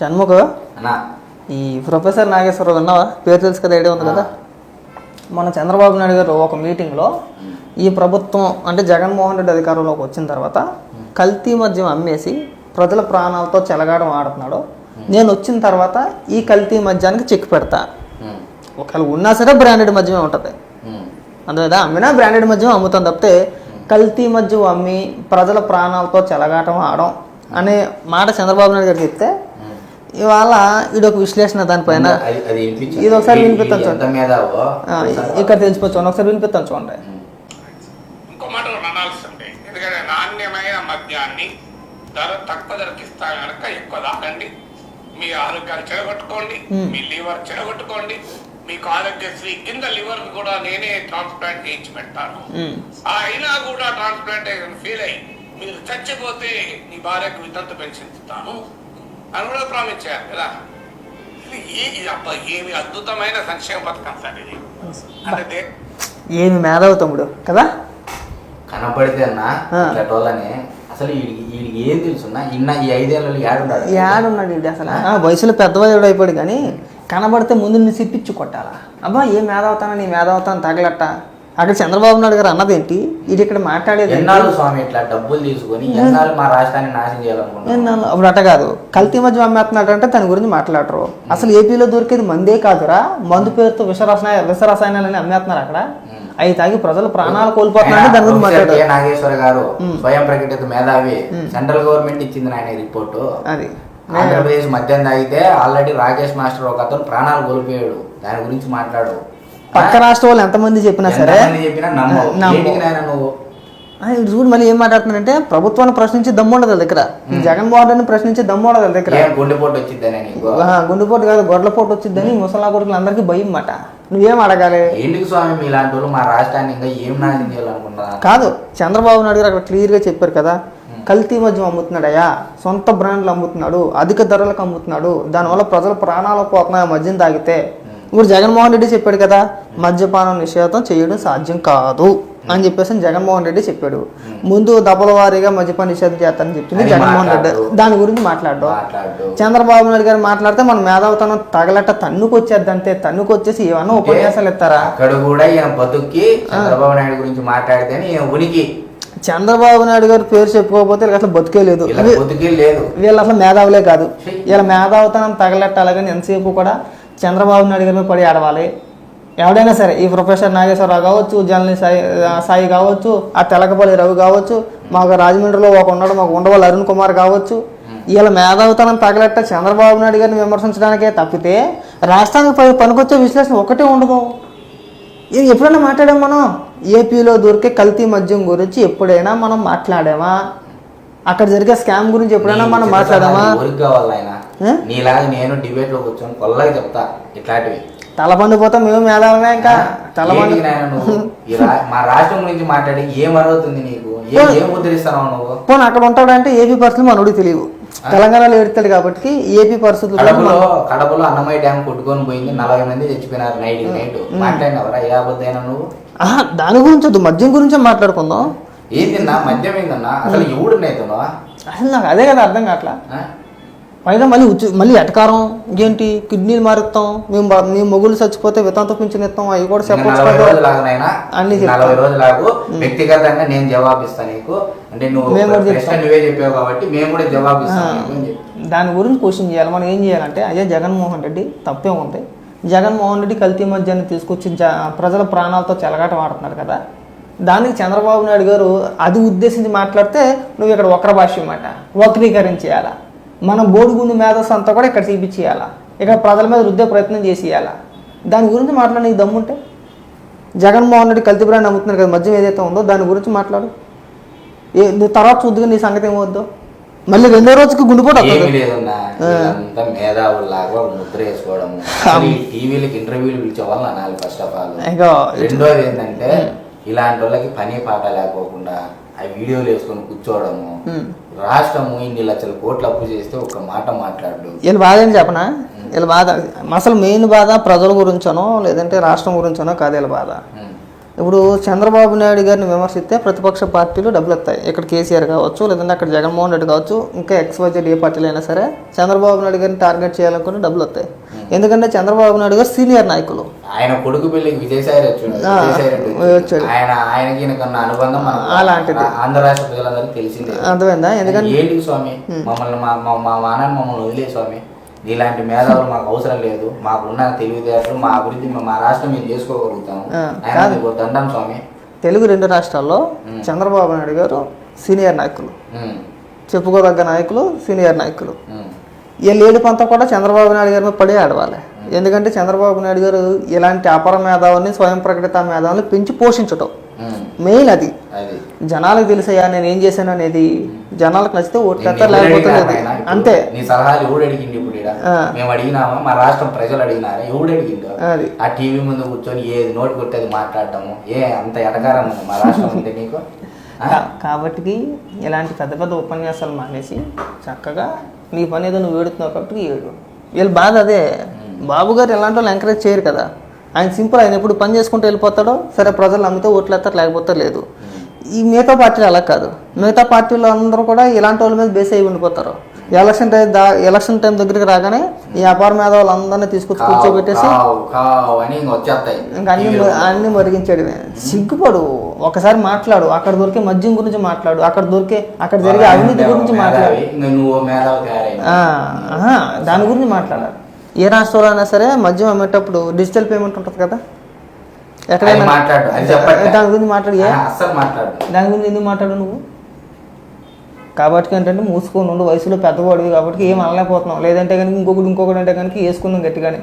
షణ్ముఖ? ఈ ప్రొఫెసర్ నాగేశ్వరరావు విన్నావా? పేరు తెలుసు కదా ఐడియా ఉంది కదా? మన చంద్రబాబు నాయుడు గారు ఒక మీటింగ్లో ఈ ప్రభుత్వం అంటే జగన్మోహన్ రెడ్డి అధికారంలోకి వచ్చిన తర్వాత కల్తీ మద్యం అమ్మేసి ప్రజల ప్రాణాలతో చెలగాడం ఆడుతున్నాడు. నేను వచ్చిన తర్వాత ఈ కల్తీ మద్యానికి చెక్ పెడతా. ఒకవేళ ఉన్నా సరే బ్రాండెడ్ మద్యమే ఉంటుంది. అందులో అమ్మినా బ్రాండెడ్ మద్యం అమ్ముతాం తప్పితే కల్తీ మద్యం అమ్మి ప్రజల ప్రాణాలతో చెలగాటం ఆడడం అనే మాట చంద్రబాబు నాయుడు గారు చెప్తే. ఇవాళ ఈడొక విశ్లేషణ దానిపైన. ఇది ఒకసారి వినిపిస్తాను ఒకసారి ఇక్కడ తెలిసిపోవచ్చు ఒకసారి వినిపిస్తాను చూడండి. ఇంకో మాట అనాల్సిందే. ఎందుకంటే నాణ్యమైన మద్యాన్ని ధర తక్కువ ధరకి ఇస్తా కనుక ఎక్కువ తాగండి మీ ఆరోగ్యాన్ని చెడగొట్టుకోండి. మీ లివర్ చెడగొట్టుకోండి. మీకు ఆరోగ్యశ్రీ కింద లివర్ కూడా నేనే ట్రాన్స్ప్లాంట్ చేయించి. ఆ అయినా కూడా ట్రాన్స్ప్లాంటేషన్ ఫెయిల్ అయ్యి మీరు చచ్చిపోతే మీ భార్యకు వితంత పెన్షన్ ఇస్తాను. అని కూడా ప్రామిస్ చేయాలి కదా? ఇది అబ్బా ఏమి అద్భుతమైన సంక్షేమ పథకం సార్ ఇది. అంటే ఏమి మేధావి తమ్ముడు కదా? కనపడితే అన్న. ఇట్లాటోళ్ళని అసలు వీడికి ఏం తెలుసున్నా ఇన్న ఈ ఐదేళ్ళు ఏడున్నాడు ఏడున్నాడు ఈడు అసలు. ఆ, వయసులో పెద్దవాడు అయిపోయాడు కానీ కనబడితే ముందు నువ్వు సిప్పిచ్చి కొట్టాలా? అబ్బా ఏ మేధావుతానా నీ మేధావుతాను తగలట్ట? అక్కడ చంద్రబాబు నాయుడు గారు అన్నదేంటి? ఇది ఇక్కడ మాట్లాడేది ఏంటి? ఎన్నాళ్ళు స్వామి ఇట్లా డబ్బులు తీసుకొని ఎన్నాళ్ళు? మా రాష్ట్రాన్ని నాశనం చేయాలనుకుంటున్నాను? అప్పుడు అట్ట కాదు. కల్తీ మధ్య అమ్మేస్తున్నాడు అంటే దాని గురించి మాట్లాడరు. అసలు ఏపీలో దొరికేది మందే కాదురా. మందు పేరుతో విషరసాయన విషరసాయనాలని అమ్మేస్తున్నారు అక్కడ. అవి తాగి ప్రజలు ప్రాణాలు కోల్పోతున్నారంటే దాని గురించి. మాట్లాడారు. నాగేశ్వర గారు స్వయం ప్రకటిత మేధావి. సెంట్రల్ గవర్నమెంట్ ఇచ్చింది ఆయన రిపోర్టు. అది. ఆంధ్రప్రదేశ్ మద్యం తాగితే ఆల్రెడీ రాకేష్ మాస్టర్ ఒక అతను ప్రాణాలు కోల్పోయాడు. దాని గురించి మాట్లాడు పక్క రాష్ట్ర వాళ్ళు ఎంతమంది చెప్పినా సరే నువ్వు? చూడు మళ్ళీ ఏం మాట్లాడుతున్నాడంటే ప్రభుత్వాన్ని ప్రశ్నించి దమ్ము ఉండదు వాళ్ళ దగ్గర. జగన్మోహన్ రెడ్డిని ప్రశ్నించి దమ్ము ఉండదు వాళ్ళ దగ్గర. గుండెపోటు వచ్చిందని గుండెపోటు కాదు గొడ్లపోటు వచ్చిందని ముసలా కొడుకులు అందరికీ భయం మాట నువ్వేం అడగాలి? ఎందుకు స్వామి మీలాంటి వాళ్ళు మా రాష్ట్రాన్ని ఇంకా ఏం నాశనం చేయాలనుకుంటున్నారు? కాదు చంద్రబాబు నాయుడు గారు అక్కడ క్లియర్గా చెప్పారు కదా. కల్తీ మద్యం అమ్ముతున్నాడయ్యా సొంత బ్రాండ్లు అమ్ముతున్నాడు అధిక ధరలకు అమ్ముతున్నాడు దానివల్ల ప్రజల ప్రాణాలు పోతున్నాయి ఆ మద్యం తాగితే. ఇప్పుడు జగన్మోహన్ రెడ్డి చెప్పాడు కదా మద్యపానం నిషేధం చేయడం సాధ్యం కాదు అని చెప్పేసి జగన్మోహన్ రెడ్డి చెప్పాడు. ముందు దశల వారీగా మద్యపాన నిషేధం చేస్తానని చెప్పింది జగన్మోహన్ రెడ్డి. దాని గురించి మాట్లాడడం మాట్లాడు చంద్రబాబు నాయుడు గారు మాట్లాడితే మన మేధావుతనం తగలట తన్నుకొచ్చేద్ది అంతే తన్నుకొచ్చేసి ఏమన్నా ఉపన్యాసాలు ఇస్తారా? అక్కడ కూడా ఈయన బతుక్కి చంద్రబాబు నాయుడు గురించి మాట్లాడితేనే ఉనికి. చంద్రబాబు నాయుడు గారి పేరు చెప్పుకోకపోతే వీళ్ళకి అసలు బతికే లేదు. ఇలా బతుకే లేదు. వీళ్ళు అసలు మేధావులే కాదు. వీళ్ళ మేధావుతనం తగలెట్టాలి కానీ ఎంతసేపు కూడా చంద్రబాబు నాయుడు గారి మీద పడి ఆడవాలి. ఎవడైనా సరే ఈ ప్రొఫెసర్ నాగేశ్వరరావు కావచ్చు జర్నలిస్ట్ సాయి సాయి కావచ్చు ఆ తెలకపల్లి రవి కావచ్చు మాకు రాజమండ్రిలో ఒక ఉన్నాడు మాకు ఉండవాలి అరుణ్ కుమార్ కావచ్చు. వీళ్ళ మేధావితనం తగలెట్ట చంద్రబాబు నాయుడు గారిని విమర్శించడానికే తప్పితే రాష్ట్రానికి పనికొచ్చే విశ్లేషణ ఒకటే ఉండదు. ఇది ఎప్పుడైనా మాట్లాడాం మనం? ఏపీలో దొరికే కల్తీ మద్యం గురించి ఎప్పుడైనా మనం మాట్లాడామా? అక్కడ జరిగే స్కామ్ గురించి ఎప్పుడైనా మనం మాట్లాడామా? నీలాగా నేను డిబేట్లో కూర్చొని కొల్లగా చెప్తా ఇట్లాంటివి. తల పండిపోతాం మేము మేధావమే ఇంకా? తల పండి ఏంటికి నాయన నువ్వు? ఈ రా- మా రాష్ట్రం గురించి మాట్లాడి ఏం అరుగుతుంది నీకు? ఏం ముద్రిస్తున్నావు నువ్వు? పోనీ అక్కడ ఉంటాడంటే ఏపీ పరిస్థితులు మనోడికి తెలియదు తెలంగాణలో ఏడుతాడు కాబట్టి ఏపీ పరిస్థితులు కూడా కడపలో కడపలో అన్నమయ్య డ్యామ్ కొట్టుకొని పోయింది. నలభై మంది చచ్చిపోయినారు నైట్ నైట్. మాట్లాడినవరా? ఏ అబద్ధైనా నువ్వు? దాని గురించి వద్దు. మద్యం గురించే మాట్లాడుకుందాం. ఏందిన్నా మద్యం ఏందన్నా అసలు ఎవడు నేతను అసలు నాకు అదే కదా అర్థం కావట్లా. పైగా మళ్ళీ ఉచి మళ్ళీ ఎటకారం? ఏంటి కిడ్నీలు మారుస్తాం. మేము మేము మొగులు చచ్చిపోతే వితంత పింఛన్ ఇస్తాం. అవి కూడా చెప్పొచ్చు నలభై కదా రోజులు ఆగునైనా అన్ని చెప్తా. నలభై రోజులు ఆగు వ్యక్తిగతంగా నేను జవాబు ఇస్తాను నీకు. అంటే నువ్వు. నువ్వే చెప్పావు కాబట్టి మేము కూడా జవాబు ఇస్తాం నీకు అని చెప్పి. దాని గురించి క్వశ్చన్ చేయాలి. మనం ఏం చేయాలంటే అయ్యా జగన్మోహన్ రెడ్డి తప్పే ఉంది. జగన్మోహన్ రెడ్డి కల్తీ మద్యాన్ని తీసుకొచ్చి ప్రజల ప్రాణాలతో చెలగాట వాడుతున్నారు కదా. దానికి చంద్రబాబు నాయుడు గారు అది ఉద్దేశించి మాట్లాడితే నువ్వు ఇక్కడ వక్ర భాష్యం మాట వక్రీకరించేయాలా మన బోడిగుండు మేధస్సు అంతా కూడా ఇక్కడ చూపించేయాలా ఇక్కడ ప్రజల మీద రుద్దే ప్రయత్నం చేసేయాలా. దాని గురించి మాట్లాడి నీకు దమ్ముంటే? జగన్మోహన్ రెడ్డి కల్తీ బ్రాండ్ అమ్ముతున్నారు కదా మద్యం ఏదైతే ఉందో దాని గురించి మాట్లాడు. ఏ నువ్వు తర్వాత చూద్దుగా నీ సంగతి ఏమవుద్దో? మళ్ళీ రెండో రోజుకి గుండెపోటు ముద్ర టీవీలకి ఇంటర్వ్యూలు పిలిచే వాళ్ళ అనాలి ఫస్ట్ ఆఫ్ ఆల్ రెండోది ఏంటంటే ఇలాంటి వాళ్ళకి పని పాట లేకోకుండా ఆ వీడియోలు వేసుకొని కూర్చోవడము రాష్ట్రము ఇన్ని లక్షల కోట్లు అప్పు చేస్తే ఒక మాట మాట్లాడు వీళ్ళ బాధ ఏంటి చెప్పనా వీళ్ళ బాధ అసలు మెయిన్ బాధ ప్రజల గురించనో లేదంటే రాష్ట్రం గురించనో కాదు వీళ్ళ బాధ. ఇప్పుడు చంద్రబాబు నాయుడు గారిని విమర్శిస్తే ప్రతిపక్ష పార్టీలు డబ్బులు వస్తాయి. ఇక్కడ కేసీఆర్ కావచ్చు లేదంటే అక్కడ జగన్మోహన్ రెడ్డి కావచ్చు ఇంకా ఎక్స్వైజెడ్ ఏ పార్టీలు అయినా సరే చంద్రబాబు నాయుడు గారిని టార్గెట్ చేయాలనుకుంటే డబ్బులు వస్తాయి. ఎందుకంటే చంద్రబాబు నాయుడు గారు సీనియర్ నాయకులు. ఆయన కొడుకు పెళ్ళికి విజయసాయి వచ్చాడు. ఆయన ఆయనకి అనుబంధం అలాంటిది. ఆంధ్ర రాష్ట్ర ప్రజలందరికీ తెలిసిందే. అర్థమైందా? ఎందుకంటే ఏంటి స్వామి? మమ్మల్ని మా మా మా మా నాన్న మమ్మల్ని వదిలే స్వామి. ఇలాంటి మేధావులు మాకు అవసరం లేదు. మాకున్న తెలివితేటలు మా అభివృద్ధి మా రాష్ట్రం మేము చేసుకోగలుగుతాము? ఆయన. మీకు దండం స్వామి. తెలుగు రెండు రాష్ట్రాల్లో. చంద్రబాబు నాయుడు గారు సీనియర్ నాయకులు. చెప్పుకోదగ్గ నాయకులు సీనియర్ నాయకులు. వీళ్ళు ఏడుపంతా కూడా చంద్రబాబు నాయుడు గారి మీద పడి ఆడవాలి ఎందుకంటే చంద్రబాబు నాయుడు గారు ఇలాంటి అపర మేధావుల్ని స్వయం ప్రకటిత మేధావుల్ని పెంచి పోషించటం. మెయిన్ అది. జనాలకు తెలుసయ్యా నేను ఏం చేశాను అనేది. జనాలకు నచ్చితే ఓట్లు లేకపోతే? అంతే. మేము అడిగినామా? మా రాష్ట్రం ప్రజలు అడిగినారా? ఎవడు అడిగిండు? అది. ఆ టీవీ ముందు కూర్చొని ఏది నోటి కొట్టేది మాట్లాడటము? ఏ అంత ఎటకారం ఉంది మా రాష్ట్రం ఉంటే నీకు? కాబట్టి ఇలాంటి పెద్ద పెద్ద ఉపన్యాసాలు మానేసి చక్కగా నీ పని ఏదో నువ్వు ఏడుతున్నావు కాబట్టి ఏడు. వీళ్ళ బాధ అదే. బాబు గారు ఇలాంటి వాళ్ళు ఎంకరేజ్ చేయరు కదా. ఆయన సింపుల్ ఆయన ఎప్పుడు పని చేసుకుంటూ వెళ్ళిపోతాడో సరే ప్రజలు నమ్మితే ఓట్లు వేస్తారు లేకపోతే లేదు. ఈ మిగతా పార్టీలు అలా కాదు. మిగతా పార్టీలు అందరూ కూడా ఇలాంటి వాళ్ళ మీద బేస్ అయి ఉండిపోతారు. ఎలక్షన్ టైం దా ఎలక్షన్ టైం దగ్గరికి రాగానే ఈ వ్యాపార మేధావులు అందరినీ తీసుకొచ్చి కూర్చోబెట్టేసి ఇంక అన్ని అన్ని మరిగించాడు సిగ్గుపడు. ఒకసారి మాట్లాడు. అక్కడ దొరికే మద్యం గురించి మాట్లాడు. అక్కడ దొరికే అక్కడ జరిగే అవినీతి గురించి మాట్లాడు. దాని గురించి మాట్లాడాలి. ఏ రాష్ట్రంలో అయినా సరే మద్యం అమ్మేటప్పుడు డిజిటల్ పేమెంట్ ఉంటుంది కదా? ఎక్కడైనా. దాని గురించి మాట్లాడు. దాని గురించి ఎందుకు మాట్లాడు నువ్వు? కాబట్టి ఏంటంటే మూసుకొని ఉండు వయసులో పెద్దవాడివి కాబట్టి ఏం అనలేకపోతున్నాం. లేదంటే కనుక ఇంకొకటి ఇంకొకటి అంటే కనుక వేసుకుందాం గట్టిగానే.